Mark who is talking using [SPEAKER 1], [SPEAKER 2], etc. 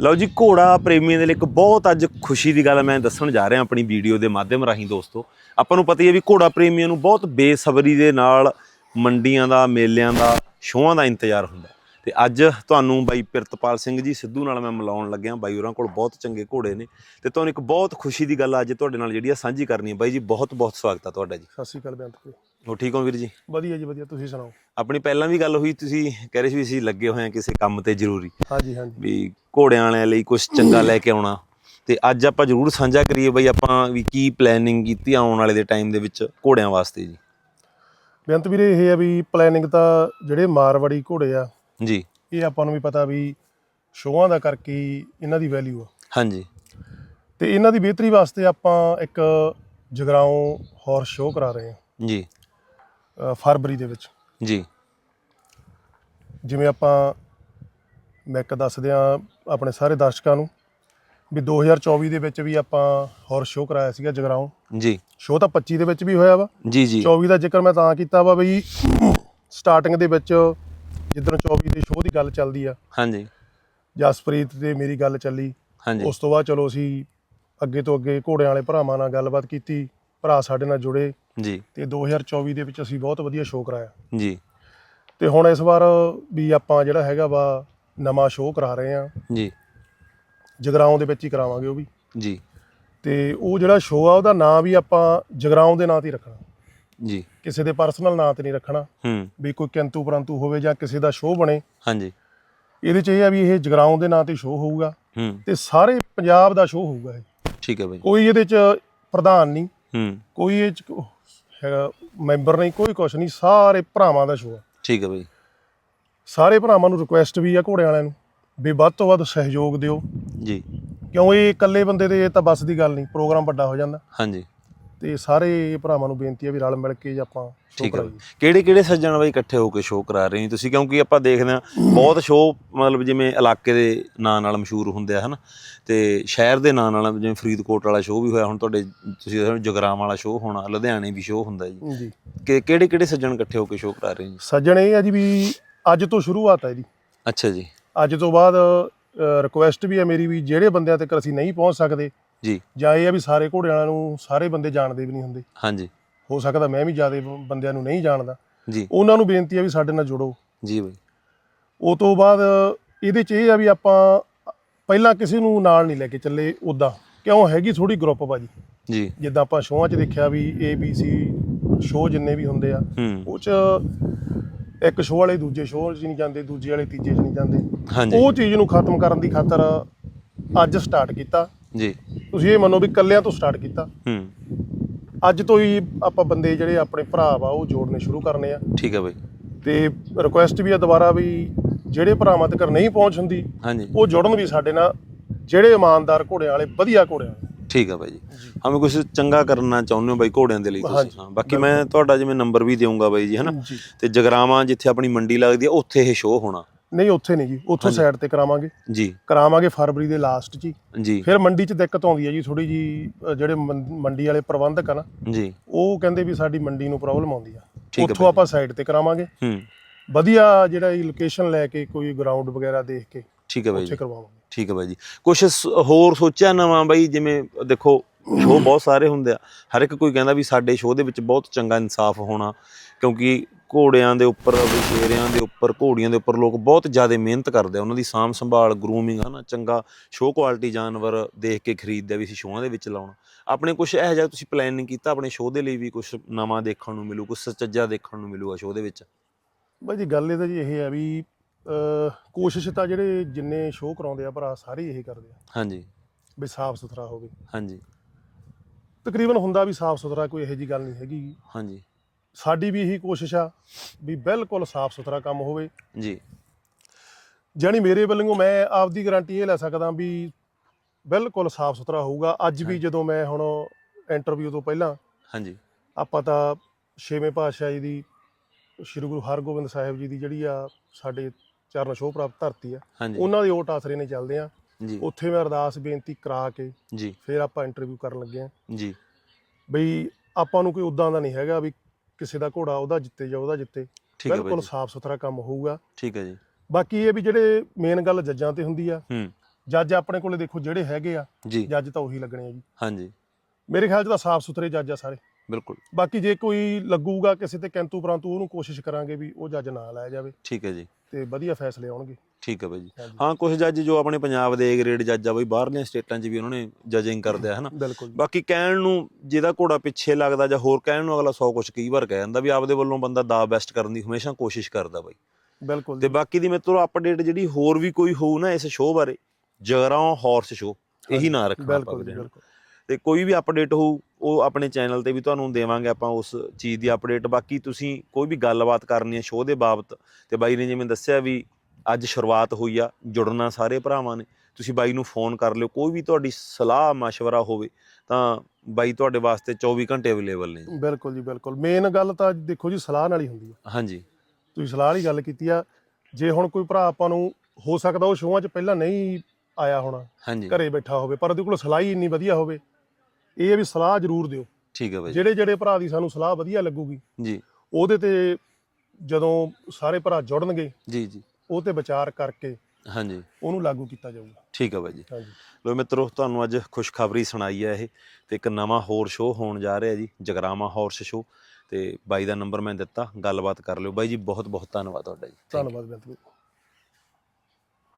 [SPEAKER 1] ਲਓ ਜੀ, ਘੋੜਾ ਪ੍ਰੇਮੀਆਂ ਦੇ ਲਈ ਇੱਕ ਬਹੁਤ ਅੱਜ ਖੁਸ਼ੀ ਦੀ ਗੱਲ ਮੈਂ ਦੱਸਣ ਜਾ ਰਿਹਾ ਆਪਣੀ ਵੀਡੀਓ ਦੇ ਮਾਧਿਅਮ ਰਾਹੀਂ ਦੋਸਤੋ। ਆਪਾਂ ਨੂੰ ਪਤਾ ਹੀ ਹੈ ਵੀ ਘੋੜਾ ਪ੍ਰੇਮੀਆਂ ਨੂੰ ਬਹੁਤ ਬੇਸਬਰੀ ਦੇ ਨਾਲ ਮੰਡੀਆਂ ਦਾ, ਮੇਲਿਆਂ ਦਾ, ਸ਼ੋਆਂ ਦਾ ਇੰਤਜ਼ਾਰ ਹੁੰਦਾ। ਤੇ ਅੱਜ ਤੁਹਾਨੂੰ ਬਾਈ ਪਿਰਤਪਾਲ ਸਿੰਘ ਜੀ ਸਿੱਧੂ ਨਾਲ ਮੈਂ ਮਿਲਾਉਣ ਲੱਗਿਆ। ਬਾਈ ਹੋਰਾਂ ਕੋਲ ਬਹੁਤ ਚੰਗੇ ਘੋੜੇ ਨੇ ਤੇ ਤੁਹਾਨੂੰ ਇੱਕ ਬਹੁਤ ਖੁਸ਼ੀ ਦੀ ਗੱਲ ਅੱਜ ਤੁਹਾਡੇ ਨਾਲ ਜਿਹੜੀ ਆ ਸਾਂਝੀ ਕਰਨੀ ਹੈ। ਬਾਈ ਜੀ ਬਹੁਤ ਬਹੁਤ ਸਵਾਗਤ ਆ ਤੁਹਾਡਾ ਜੀ।
[SPEAKER 2] ਸਤਿ ਸ਼੍ਰੀ ਅਕਾਲ ਬੇਅੰਤ ਜੀ।
[SPEAKER 1] ਹੋ ਠੀਕ ਹੋ ਵੀਰ ਜੀ?
[SPEAKER 2] ਵਧੀਆ ਜੀ ਵਧੀਆ। ਤੁਸੀਂ ਸੁਣਾਓ?
[SPEAKER 1] ਆਪਣੀ ਪਹਿਲਾਂ ਵੀ ਗੱਲ ਹੋਈ ਤੁਸੀਂ ਕਹਿ ਰਹੇ ਸੀ ਵੀ ਅਸੀਂ ਲੱਗੇ ਹੋਏ ਹਾਂ ਕਿਸੇ ਕੰਮ ਤੇ ਜ਼ਰੂਰੀ।
[SPEAKER 2] ਹਾਂਜੀ ਹਾਂਜੀ।
[SPEAKER 1] ਵੀ ਘੋੜਿਆਂ ਵਾਲਿਆਂ ਲਈ ਕੁਝ ਚੰਗਾ ਲੈ ਕੇ ਆਉਣਾ। ਤੇ ਅੱਜ ਆਪਾਂ ਜ਼ਰੂਰ ਸਾਂਝਾ ਕਰੀਏ ਬਈ ਆਪਾਂ ਵੀ ਕੀ ਪਲੈਨਿੰਗ ਕੀਤੀ ਆਉਣ ਵਾਲੇ ਦੇ ਟਾਈਮ ਦੇ ਵਿੱਚ ਘੋੜਿਆਂ ਵਾਸਤੇ ਜੀ।
[SPEAKER 2] ਬੇਅੰਤ ਵੀਰੇ ਇਹ ਆ ਵੀ ਪਲੈਨਿੰਗ ਤਾਂ ਜਿਹੜੇ ਮਾਰਵਾੜੀ ਘੋੜੇ ਆ
[SPEAKER 1] ਜੀ।
[SPEAKER 2] ਇਹ ਆਪਾਂ ਨੂੰ ਵੀ ਪਤਾ ਵੀ ਸ਼ੋਆਂ ਦਾ ਕਰਕੇ ਹੀ ਇਹਨਾਂ ਦੀ ਵੈਲਿਊ ਆ।
[SPEAKER 1] ਹਾਂਜੀ।
[SPEAKER 2] ਤੇ ਇਹਨਾਂ ਦੀ ਬਿਹਤਰੀ ਵਾਸਤੇ ਆਪਾਂ ਇੱਕ ਜਗਰਾਉਂ ਹਾਰਸ ਸ਼ੋਅ ਕਰਾ ਰਹੇ ਹਾਂ।
[SPEAKER 1] ਜੀ।
[SPEAKER 2] ਅ, ਫਰਵਰੀ ਦੇ ਵਿੱਚ।
[SPEAKER 1] ਜੀ।
[SPEAKER 2] ਜਿਵੇਂ ਆਪਾਂ ਮੈਂ ਇੱਕ ਦੱਸ ਦਿਆਂ ਆਪਣੇ ਸਾਰੇ ਦਰਸ਼ਕਾਂ ਨੂੰ ਵੀ 2024 ਦੇ ਵਿੱਚ ਵੀ ਆਪਾਂ ਹਾਰਸ ਸ਼ੋਅ ਕਰਾਇਆ ਸੀਗਾ ਜਗਰਾਉਂ।
[SPEAKER 1] ਜੀ।
[SPEAKER 2] ਸ਼ੋਅ ਤਾਂ 25 ਦੇ ਵਿੱਚ ਵੀ ਹੋਇਆ ਵਾ।
[SPEAKER 1] ਜੀ ਜੀ।
[SPEAKER 2] 24 ਦਾ ਜ਼ਿਕਰ ਮੈਂ ਤਾਂ ਕੀਤਾ ਵਾ ਬਈ ਸਟਾਰਟਿੰਗ ਦੇ ਵਿੱਚ ਜਿੱਦਣ 24 ਦੇ ਸ਼ੋਅ ਦੀ ਗੱਲ ਚੱਲਦੀ ਆ
[SPEAKER 1] ਹਾਂਜੀ।
[SPEAKER 2] ਜਸਪ੍ਰੀਤ ਤੇ ਮੇਰੀ ਗੱਲ ਚੱਲੀ
[SPEAKER 1] ਹਾਂਜੀ।
[SPEAKER 2] ਉਸ ਤੋਂ ਬਾਅਦ ਚਲੋ ਅਸੀਂ ਅੱਗੇ ਤੋਂ ਅੱਗੇ ਘੋੜਿਆਂ ਵਾਲੇ ਭਰਾਵਾਂ ਨਾਲ ਗੱਲਬਾਤ ਕੀਤੀ ਭਰਾ ਸਾਡੇ ਨਾਲ ਜੁੜੇ।
[SPEAKER 1] ਜੀ।
[SPEAKER 2] ਤੇ 2024 ਦੇ ਵਿੱਚ ਅਸੀਂ ਬਹੁਤ ਵਧੀਆ ਸ਼ੋਅ ਕਰਾਇਆ।
[SPEAKER 1] ਜੀ।
[SPEAKER 2] ਤੇ ਹੁਣ ਇਸ ਵਾਰ ਵੀ ਆਪਾਂ ਜਿਹੜਾ ਹੈਗਾ ਵਾ ਨਵਾਂ ਸ਼ੋਅ ਕਰਾ ਰਹੇ ਆ।
[SPEAKER 1] ਜੀ।
[SPEAKER 2] ਜਗਰਾਉਂ ਦੇ ਵਿੱਚ ਹੀ ਕਰਾਵਾਂਗੇ ਉਹ ਵੀ।
[SPEAKER 1] ਜੀ।
[SPEAKER 2] ਤੇ ਉਹ ਜਿਹੜਾ ਸ਼ੋਅ ਆ ਉਹਦਾ ਨਾਂ ਵੀ ਆਪਾਂ ਜਗਰਾਉਂ ਦੇ ਨਾਂ ਤੇ ਰੱਖਣਾ।
[SPEAKER 1] ਜੀ।
[SPEAKER 2] ਕਿਸੇ ਦੇ ਪਰਸਨਲ ਨਾਂ ਤੇ ਨਹੀਂ ਰੱਖਣਾ।
[SPEAKER 1] ਹੂੰ।
[SPEAKER 2] ਵੀ ਕੋਈ ਕਿੰਤੂ ਪਰੰਤੂ ਹੋਵੇ ਜਾਂ ਕਿਸੇ ਦਾ ਸ਼ੋਅ ਬਣੇ।
[SPEAKER 1] ਹਾਂਜੀ।
[SPEAKER 2] ਇਹਦੇ ਚ ਇਹ ਆ ਵੀ ਇਹ ਜਗਰਾਉਂ ਦੇ ਨਾਂ ਤੇ ਸ਼ੋਅ ਹੋਊਗਾ
[SPEAKER 1] ਹੂੰ।
[SPEAKER 2] ਤੇ ਸਾਰੇ ਪੰਜਾਬ ਦਾ ਸ਼ੋਅ ਹੋਊਗਾ ਇਹ।
[SPEAKER 1] ਠੀਕ ਹੈ ਬਾਈ।
[SPEAKER 2] ਕੋਈ ਇਹਦੇ ਚ ਪ੍ਰਧਾਨ ਨਹੀਂ।
[SPEAKER 1] ਹੂੰ।
[SPEAKER 2] ਕੋਈ ਇਹ ਚ ਕੋ- ਹੈਗਾ ਮੈਂਬਰ ਨਹੀਂ ਕੋਈ ਕੁਛ ਨਹੀਂ ਸਾਰੇ ਭਰਾਵਾਂ ਦਾ ਸ਼ੋਅ ਆ।
[SPEAKER 1] ਠੀਕ ਹੈ ਬਾਈ।
[SPEAKER 2] ਸਾਰੇ ਭਰਾਵਾਂ ਨੂੰ ਰਿਕੁਐਸਟ ਵੀ ਆ ਘੋੜੇ ਵਾਲਿਆਂ ਨੂੰ ਵੀ ਵੱਧ ਤੋਂ ਵੱਧ ਸਹਿਯੋਗ ਦਿਓ।
[SPEAKER 1] ਜੀ।
[SPEAKER 2] ਕਿਉਂ ਇਹ ਇਕੱਲੇ ਬੰਦੇ ਦੇ ਤਾਂ ਬਸ ਦੀ ਗੱਲ ਨਹੀਂ ਪ੍ਰੋਗਰਾਮ ਵੱਡਾ ਹੋ ਜਾਂਦਾ।
[SPEAKER 1] ਹਾਂਜੀ।
[SPEAKER 2] ਤੇ ਸਾਰੇ ਭਰਾਵਾਂ ਨੂੰ ਬੇਨਤੀ ਆ ਵੀ ਰਲ ਮਿਲ ਕੇ ਆਪਾਂ ਸ਼ੋਅ
[SPEAKER 1] ਠੀਕ ਹੈ
[SPEAKER 2] ਕਰਾਈਏ।
[SPEAKER 1] ਕਿਹੜੇ ਕਿਹੜੇ ਸੱਜਣ ਬਾਈ ਇਕੱਠੇ ਹੋ ਕੇ ਸ਼ੋਅ ਕਰਾ ਰਹੇ ਹੋ? ਤੁਸੀਂ ਕਿਉਂਕਿ ਆਪਾਂ ਦੇਖਦੇ ਹਾਂ ਬਹੁਤ ਸ਼ੋਅ ਮਤਲਬ ਜਿਵੇਂ ਇਲਾਕੇ ਦੇ ਨਾਂ ਨਾਲ ਮਸ਼ਹੂਰ ਹੁੰਦੇ ਆ ਹਨ? ਤੇ ਸ਼ਹਿਰ ਦੇ ਨਾਂ ਨਾਲ ਜਿਵੇਂ ਫਰੀਦਕੋਟ ਵਾਲਾ ਸ਼ੋਅ ਵੀ ਹੋਇਆ ਹੁਣ ਤੁਹਾਡੇ ਤੁਸੀਂ ਦੱਸਿਆ ਜਗਰਾਮ ਵਾਲਾ ਸ਼ੋਅ ਹੋਣਾ ਲੁਧਿਆਣੇ ਵੀ ਸ਼ੋਅ ਹੁੰਦਾ ਜੀ।
[SPEAKER 2] ਜੀ
[SPEAKER 1] ਕਿ ਕਿਹੜੇ ਕਿਹੜੇ ਸੱਜਣ ਇਕੱਠੇ ਹੋ ਕੇ ਸ਼ੋਅ ਕਰਾ ਰਹੇ ਹੋ ਜੀ?
[SPEAKER 2] ਸੱਜਣ ਇਹ ਆ ਜੀ ਵੀ ਅੱਜ ਤੋਂ ਸ਼ੁਰੂਆਤ ਹੈ ਇਹਦੀ।
[SPEAKER 1] ਅੱਛਾ ਜੀ।
[SPEAKER 2] ਅੱਜ ਤੋਂ ਬਾਅਦ ਰਿਕੁਐਸਟ ਵੀ ਹੈ ਮੇਰੀ ਵੀ ਜਿਹੜੇ ਬੰਦਿਆਂ ਤੱਕ ਅਸੀਂ ਨਹੀਂ ਪਹੁੰਚ ਸਕਦੇ
[SPEAKER 1] ਜੀ।
[SPEAKER 2] ਜਾਂ ਇਹ ਆ ਵੀ ਸਾਰੇ ਘੋੜੇ ਵਾਲਿਆਂ ਨੂੰ ਸਾਰੇ ਬੰਦੇ ਜਾਣਦੇ ਵੀ ਨਹੀਂ ਹੁੰਦੇ।
[SPEAKER 1] ਹਾਂਜੀ।
[SPEAKER 2] ਹੋ ਸਕਦਾ ਮੈਂ ਵੀ ਜ਼ਿਆਦਾ ਬੰਦਿਆਂ ਨੂੰ ਨਹੀਂ ਜਾਣਦਾ।
[SPEAKER 1] ਜੀ।
[SPEAKER 2] ਉਹਨਾਂ ਨੂੰ ਬੇਨਤੀ ਹੈ ਵੀ ਸਾਡੇ ਨਾਲ ਜੁੜੋ।
[SPEAKER 1] ਜੀ ਬਾਈ।
[SPEAKER 2] ਉਹ ਤੋਂ ਬਾਅਦ ਇਹਦੇ ਚ ਇਹ ਆ ਵੀ ਆਪਾਂ ਪਹਿਲਾਂ ਕਿਸੇ ਨੂੰ ਨਾਲ ਨਹੀਂ ਲੈ ਕੇ ਚੱਲੇ ਉਦਾਂ ਕਿਉਂ? ਹੈਗੀ ਥੋੜੀ ਗਰੁੱਪ ਬਾਜੀ।
[SPEAKER 1] ਜੀ।
[SPEAKER 2] ਜਿੱਦਾਂ ਆਪਾਂ ਸ਼ੋਆਂ 'ਚ ਦੇਖਿਆ ਵੀ ABC ਸ਼ੋਅ ਜਿੰਨੇ ਵੀ ਹੁੰਦੇ ਆ
[SPEAKER 1] ਹੂੰ।
[SPEAKER 2] ਉਹ 'ਚ ਇੱਕ ਸ਼ੋਅ ਵਾਲੇ ਦੂਜੇ ਸ਼ੋਅ 'ਚ ਨਹੀਂ ਜਾਂਦੇ ਦੂਜੇ ਵਾਲੇ ਤੀਜੇ 'ਚ ਨਹੀਂ ਜਾਂਦੇ।
[SPEAKER 1] ਹਾਂਜੀ।
[SPEAKER 2] ਉਹ ਚੀਜ਼ ਨੂੰ ਖਤਮ ਕਰਨ ਦੀ ਖਾਤਰ ਅੱਜ ਸਟਾਰਟ ਕੀਤਾ।
[SPEAKER 1] ਜੀ।
[SPEAKER 2] ਤੁਸੀਂ ਇਹ ਮੰਨੋ ਵੀ ਕੱਲਿਆਂ ਤੋਂ ਸਟਾਰਟ ਕੀਤਾ।
[SPEAKER 1] ਹੂੰ।
[SPEAKER 2] ਅੱਜ ਤੋਂ ਹੀ ਆਪਾਂ ਬੰਦੇ ਜਿਹੜੇ ਆਪਣੇ ਭਰਾ ਵਾ ਉਹ ਜੋੜਨੇ ਸ਼ੁਰੂ ਕਰਨੇ ਆ।
[SPEAKER 1] ਠੀਕ ਹੈ ਬਾਈ।
[SPEAKER 2] ਤੇ ਰਿਕੁਐਸਟ ਵੀ ਆ ਦੁਬਾਰਾ ਵੀ ਜਿਹੜੇ ਭਰਾਵਾਂ ਤੱਕ ਨਹੀਂ ਪਹੁੰਚ ਹੁੰਦੀ
[SPEAKER 1] ਹਾਂਜੀ।
[SPEAKER 2] ਉਹ ਜੁੜਨ ਵੀ ਸਾਡੇ ਨਾਲ ਜਿਹੜੇ ਇਮਾਨਦਾਰ ਘੋੜਿਆਂ ਵਾਲੇ ਵਧੀਆ ਘੋੜਿਆਂ ਵਾਲੇ।
[SPEAKER 1] ਠੀਕ ਹੈ ਬਾਈ ਜੀ। ਹਮੇ ਕੁਝ ਚੰਗਾ ਕਰਨਾ ਚਾਹੁੰਦੇ ਹੋ ਬਾਈ ਘੋੜਿਆਂ ਦੇ ਲਈ ਤੁਸੀਂ? ਹਾਂ ਬਾਕੀ ਮੈਂ ਤੁਹਾਡਾ ਜਿਵੇਂ ਨੰਬਰ ਵੀ ਦੇਵਾਂਗਾ ਬਾਈ ਜੀ ਹਨਾ?
[SPEAKER 2] ਜੀ।
[SPEAKER 1] ਤੇ ਜਗਰਾਵਾਂ ਜਿੱਥੇ ਆਪਣੀ ਮੰਡੀ ਲੱਗਦੀ ਹੈ ਉੱਥੇ ਇਹ ਸ਼ੋਅ ਹੋਣਾ।
[SPEAKER 2] ਨਹੀਂ ਉੱਥੇ ਨਹੀਂ ਜੀ। ਉੱਥੋਂ ਸਾਈਡ ਤੇ ਕਰਾਵਾਂਗੇ।
[SPEAKER 1] ਜੀ।
[SPEAKER 2] ਕਰਾਵਾਂਗੇ ਫਰਵਰੀ ਦੇ ਲਾਸਟ 'ਚ
[SPEAKER 1] ਜੀ।
[SPEAKER 2] ਫਿਰ ਮੰਡੀ 'ਚ ਦਿੱਕਤ ਆਉਂਦੀ ਹੈ ਜੀ ਥੋੜੀ ਜੀ ਜਿਹੜੇ ਮੰਡੀ ਵਾਲੇ ਪ੍ਰਬੰਧਕ ਆ ਨਾ
[SPEAKER 1] ਜੀ।
[SPEAKER 2] ਉਹ ਕਹਿੰਦੇ ਵੀ ਸਾਡੀ ਮੰਡੀ ਨੂੰ ਪ੍ਰੋਬਲਮ ਆਉਂਦੀ ਆ। ਉੱਥੋਂ ਆਪਾਂ ਸਾਈਡ ਤੇ ਕਰਾਵਾਂਗੇ।
[SPEAKER 1] ਹੂੰ।
[SPEAKER 2] ਵਧੀਆ ਜਿਹੜਾ ਇਹ ਲੋਕੇਸ਼ਨ ਲੈ ਕੇ ਕੋਈ ਗਰਾਊਂਡ ਵਗੈਰਾ ਦੇਖ ਕੇ
[SPEAKER 1] ਠੀਕ ਹੈ ਬਾਈ
[SPEAKER 2] ਉੱਥੇ
[SPEAKER 1] ਜੀ।
[SPEAKER 2] ਕਰਵਾਵਾਂਗੇ।
[SPEAKER 1] ਠੀਕ ਹੈ ਬਾਈ ਜੀ। ਕੁਝ ਹੋਰ ਸੋਚਿਆ ਨਵਾਂ ਬਾਈ? ਜਿਵੇਂ ਦੇਖੋ ਸ਼ੋਅ ਬਹੁਤ ਸਾਰੇ ਹੁੰਦੇ ਆ। ਹਰ ਇੱਕ ਕੋਈ ਕਹਿੰਦਾ ਵੀ ਸਾਡੇ ਸ਼ੋਅ ਦੇ ਵਿੱਚ ਬਹੁਤ ਚੰਗਾ ਇਨਸਾਫ ਹੋਣਾ। ਕਿਉਂਕਿ ਘੋੜਿਆਂ ਦੇ ਉੱਪਰ ਵਿਸ਼ੇਰਿਆਂ ਦੇ ਉੱਪਰ ਘੋੜੀਆਂ ਦੇ ਉੱਪਰ ਲੋਕ ਬਹੁਤ ਜ਼ਿਆਦਾ ਮਿਹਨਤ ਕਰਦੇ ਆ। ਉਹਨਾਂ ਦੀ ਸਾਂਭ ਸੰਭਾਲ ਗਰੂਮਿੰਗ ਹਨਾ ਚੰਗਾ ਸ਼ੋਅ ਕੁਆਲਿਟੀ ਜਾਨਵਰ ਦੇਖ ਕੇ ਖਰੀਦਦੇ ਆ ਵੀ ਅਸੀਂ ਸ਼ੋਆਂ ਦੇ ਵਿੱਚ ਲਾਉਣਾ। ਆਪਣੇ ਕੁਝ ਇਹੋ ਜਿਹਾ ਤੁਸੀਂ ਪਲਾਨਿੰਗ ਕੀਤਾ ਆਪਣੇ ਸ਼ੋਅ ਦੇ ਲਈ ਵੀ ਕੁਝ ਨਵਾਂ ਦੇਖਣ ਨੂੰ ਮਿਲੂ ਕੁਝ ਸੱਚਾ ਦੇਖਣ ਨੂੰ ਮਿਲੂਗਾ ਸ਼ੋਅ ਦੇ ਵਿੱਚ?
[SPEAKER 2] ਬਾਈ ਜੀ ਗੱਲ ਇਹਦਾ ਜੀ ਇਹ ਹੈ ਵੀ ਕੋਸ਼ਿਸ਼ ਤਾਂ ਜਿਹੜੇ ਜਿੰਨੇ ਸ਼ੋਅ ਕਰਾਉਂਦੇ ਆ ਭਰਾ ਸਾਰੇ ਇਹੀ ਕਰਦੇ ਆ।
[SPEAKER 1] ਹਾਂਜੀ।
[SPEAKER 2] ਵੀ ਸਾਫ਼ ਸੁਥਰਾ ਹੋਵੇ।
[SPEAKER 1] ਹਾਂਜੀ।
[SPEAKER 2] ਤਕਰੀਬਨ ਹੁੰਦਾ ਵੀ ਸਾਫ਼ ਸੁਥਰਾ ਕੋਈ ਇਹੋ ਜੀ ਗੱਲ ਨਹੀਂ ਹੈਗੀ।
[SPEAKER 1] ਹਾਂਜੀ।
[SPEAKER 2] ਸਾਡੀ ਵੀ ਇਹੀ ਕੋਸ਼ਿਸ਼ ਆ ਵੀ ਬਿਲਕੁਲ ਸਾਫ਼ ਸੁਥਰਾ ਕੰਮ ਹੋਵੇ।
[SPEAKER 1] ਜੀ।
[SPEAKER 2] ਜਾਣੀ ਮੇਰੇ ਵੱਲੋਂ ਮੈਂ ਆਪਦੀ ਗਾਰੰਟੀ ਇਹ ਲੈ ਸਕਦਾ ਵੀ ਬਿਲਕੁਲ ਸਾਫ਼ ਸੁਥਰਾ ਹੋਊਗਾ। ਅੱਜ ਵੀ ਜਦੋਂ ਮੈਂ ਹੁਣ ਇੰਟਰਵਿਊ ਤੋਂ ਪਹਿਲਾਂ
[SPEAKER 1] ਹਾਂਜੀ।
[SPEAKER 2] ਆਪਾਂ ਤਾਂ ਛੇਵੇਂ ਪਾਤਸ਼ਾਹ ਜੀ ਦੀ ਸ੍ਰੀ ਗੁਰੂ ਹਰਗੋਬਿੰਦ ਸਾਹਿਬ ਜੀ ਦੀ ਜਿਹੜੀ ਆ ਸਾਡੇ ਚਰਨ ਛੋਹ ਪ੍ਰਾਪਤ ਧਰਤੀ ਆ ਉਹਨਾਂ ਦੇ ਓਟ ਆਸਰੇ ਨੇ ਚੱਲਦੇ ਆ।
[SPEAKER 1] ਜੀ।
[SPEAKER 2] ਉੱਥੇ ਮੈਂ ਅਰਦਾਸ ਬੇਨਤੀ ਕਰਾ ਕੇ
[SPEAKER 1] ਜੀ।
[SPEAKER 2] ਫਿਰ ਆਪਾਂ ਇੰਟਰਵਿਊ ਕਰਨ ਲੱਗੇ ਆ।
[SPEAKER 1] ਜੀ।
[SPEAKER 2] ਬਈ ਆਪਾਂ ਨੂੰ ਕੋਈ ਉਦਾਂ ਦਾ ਨਹੀਂ ਹੈਗਾ ਵੀ ਕਿਸੇ ਦਾ ਘੋੜਾ ਉਹਦਾ ਜਿੱਤੇ ਜਾਂ ਉਹਦਾ ਜਿੱਤੇ
[SPEAKER 1] ਠੀਕ ਹੈ ਬਾਈ
[SPEAKER 2] ਬਿਲਕੁਲ
[SPEAKER 1] ਜੀ।
[SPEAKER 2] ਸਾਫ਼ ਸੁਥਰਾ ਕੰਮ ਹੋਊਗਾ।
[SPEAKER 1] ਠੀਕ ਹੈ ਜੀ।
[SPEAKER 2] ਬਾਕੀ ਇਹ ਵੀ ਜਿਹੜੇ ਮੇਨ ਗੱਲ ਜੱਜਾਂ ਤੇ ਹੁੰਦੀ ਆ।
[SPEAKER 1] ਹੂੰ।
[SPEAKER 2] ਜੱਜ ਆਪਣੇ ਕੋਲੇ ਦੇਖੋ ਜਿਹੜੇ ਹੈਗੇ ਆ
[SPEAKER 1] ਜੀ।
[SPEAKER 2] ਜੱਜ ਤਾਂ ਉਹੀ ਲੱਗਣੇ ਆ ਜੀ।
[SPEAKER 1] ਹਾਂਜੀ।
[SPEAKER 2] ਮੇਰੇ ਖਿਆਲ 'ਚ ਤਾਂ ਸਾਫ਼ ਸੁਥਰੇ ਜੱਜ ਆ ਸਾਰੇ।
[SPEAKER 1] ਬਿਲਕੁਲ।
[SPEAKER 2] ਬਾਕੀ ਜੇ ਕੋਈ ਲੱਗੂਗਾ ਕਿਸੇ ਤੇ ਕਿੰਤੂ ਪਰੰਤੂ ਉਹਨੂੰ ਕੋਸ਼ਿਸ਼ ਕਰਾਂਗੇ ਵੀ ਉਹ ਜੱਜ ਨਾ ਲਾਇਆ ਜਾਵੇ।
[SPEAKER 1] ਠੀਕ ਹੈ ਜੀ।
[SPEAKER 2] ਤੇ ਵਧੀਆ ਫੈਸਲੇ ਆਉਣਗੇ।
[SPEAKER 1] ਠੀਕ ਹੈ ਬਾਈ ਜੀ। ਹਾਂ ਕੁਝ ਜੱਜ ਜੋ ਆਪਣੇ ਪੰਜਾਬ ਦੇ ਗ੍ਰੇਡ ਜੱਜ ਆ ਬਈ ਬਾਹਰਲੀਆਂ ਸਟੇਟਾਂ 'ਚ ਵੀ ਉਹਨਾਂ ਨੇ ਜੱਜਿੰਗ ਕਰਦੇ ਆ ਹਨਾ? ਬਾਕੀ ਕਹਿਣ ਨੂੰ ਜਿਹਦਾ ਘੋੜਾ ਪਿੱਛੇ ਲੱਗਦਾ ਜਾਂ ਹੋਰ ਕਹਿਣ ਨੂੰ ਅਗਲਾ 100 ਕੁਛ ਕਈ ਵਾਰ ਕਹਿ ਜਾਂਦਾ ਵੀ ਆਪਦੇ ਵੱਲੋਂ ਬੰਦਾ ਦਾ ਬੈਸਟ ਕਰਨ ਦੀ ਹਮੇਸ਼ਾ ਕੋਸ਼ਿਸ਼ ਕਰਦਾ ਬਾਈ।
[SPEAKER 2] ਬਿਲਕੁਲ
[SPEAKER 1] ਤੇ ਬਾਕੀ ਦੀ ਮਿੱਤਰੋ ਅਪਡੇਟ ਜਿਹੜੀ ਹੋਰ ਵੀ ਕੋਈ ਹੋਊ ਨਾ ਇਸ ਸ਼ੋਅ ਬਾਰੇ ਜਗਰਾਉਂ ਹਾਰਸ ਸ਼ੋਅ ਇਹੀ ਨਾਂ ਰੱਖਣਾ ਨੂੰ।
[SPEAKER 2] ਬਿਲਕੁਲ।
[SPEAKER 1] ਤੇ ਕੋਈ ਵੀ ਅਪਡੇਟ ਹੋਊ ਉਹ ਆਪਣੇ ਚੈਨਲ ਤੇ ਵੀ ਤੁਹਾਨੂੰ ਦੇਵਾਂਗੇ ਆਪਾਂ ਉਸ ਚੀਜ਼ ਦੀ ਅਪਡੇਟ ਬਾਕੀ ਤੁਸੀਂ ਕੋਈ ਵੀ ਗੱਲਬਾਤ ਕਰਨੀ ਹੈ ਸ਼ੋਅ ਦੇ ਬਾਬਤ ਤੇ ਬਾਈ ਨੇ ਜਿਵੇਂ ਦੱਸਿਆ ਵੀ ਅੱਜ ਸ਼ੁਰੂਆਤ ਹੋਈ ਆ ਜੁੜਨਾ ਸਾਰੇ ਭਰਾਵਾਂ ਨੇ ਤੁਸੀਂ ਬਾਈ ਨੂੰ ਫੋਨ ਕਰ ਲਿਓ ਕੋਈ ਵੀ ਤੁਹਾਡੀ ਸਲਾਹ مشਵਰਾ ਹੋਵੇ ਤਾਂ ਬਾਈ ਤੁਹਾਡੇ ਵਾਸਤੇ 24 ਘੰਟੇ ਅਵੇਲੇਬਲ ਨੇ।
[SPEAKER 2] ਬਿਲਕੁਲ ਜੀ ਬਿਲਕੁਲ। ਮੇਨ ਗੱਲ ਤਾਂ ਦੇਖੋ ਜੀ ਸਲਾਹ ਨਾਲ ਹੀ ਹੁੰਦੀ ਆ।
[SPEAKER 1] ਹਾਂਜੀ।
[SPEAKER 2] ਤੁਸੀਂ ਸਲਾਹ ਵਾਲੀ ਗੱਲ ਕੀਤੀ ਆ ਜੇ ਹੁਣ ਕੋਈ ਭਰਾ ਆਪਾਂ ਨੂੰ ਹੋ ਸਕਦਾ ਉਹ ਸ਼ੋਅਾਂ 'ਚ ਪਹਿਲਾਂ ਨਹੀਂ ਆਇਆ ਹੋਣਾ ਘਰੇ ਬੈਠਾ ਹੋਵੇ ਪਰ ਉਹਦੇ ਕੋਲ ਸਲਾਹ ਹੀ ਇੰਨੀ ਵਧੀਆ ਹੋਵੇ ਇਹ ਹੈ ਵੀ ਸਲਾਹ ਜ਼ਰੂਰ ਦਿਓ।
[SPEAKER 1] ਠੀਕ ਹੈ ਬਾਈ।
[SPEAKER 2] ਜਿਹੜੇ ਜਿਹੜੇ ਭਰਾ ਦੀ ਸਾਨੂੰ ਸਲਾਹ ਵਧੀਆ ਲੱਗੂਗੀ
[SPEAKER 1] ਜੀ।
[SPEAKER 2] ਉਹਦੇ ਤੇ ਜਦੋਂ ਸਾਰੇ ਭਰਾ ਜੁੜਨਗੇ
[SPEAKER 1] ਜੀ ਜੀ।
[SPEAKER 2] ਉਹ ਤੇ ਵਿਚਾਰ ਕਰਕੇ
[SPEAKER 1] ਹਾਂਜੀ।
[SPEAKER 2] ਉਹਨੂੰ ਲਾਗੂ ਕੀਤਾ ਜਾਊਗਾ।
[SPEAKER 1] ਠੀਕ ਹੈ ਬਾਈ ਜੀ।
[SPEAKER 2] ਹਾਂਜੀ।
[SPEAKER 1] ਲੋ ਮਿੱਤਰੋ ਤੁਹਾਨੂੰ ਅੱਜ ਖੁਸ਼ਖਬਰੀ ਸੁਣਾਈ ਹੈ ਇਹ ਤੇ ਇੱਕ ਨਵਾਂ ਹੋਰ ਸ਼ੋਅ ਹੋਣ ਜਾ ਰਿਹਾ ਜੀ ਜਗਰਾਮਾ ਹਾਰਸ ਸ਼ੋਅ ਤੇ ਬਾਈ ਦਾ ਨੰਬਰ ਮੈਂ ਦਿੱਤਾ ਗੱਲਬਾਤ ਕਰ ਲਿਓ। ਬਾਈ ਜੀ ਬਹੁਤ ਬਹੁਤ ਧੰਨਵਾਦ ਤੁਹਾਡਾ ਜੀ.
[SPEAKER 2] ਧੰਨਵਾਦ ਬਿਲਕੁਲ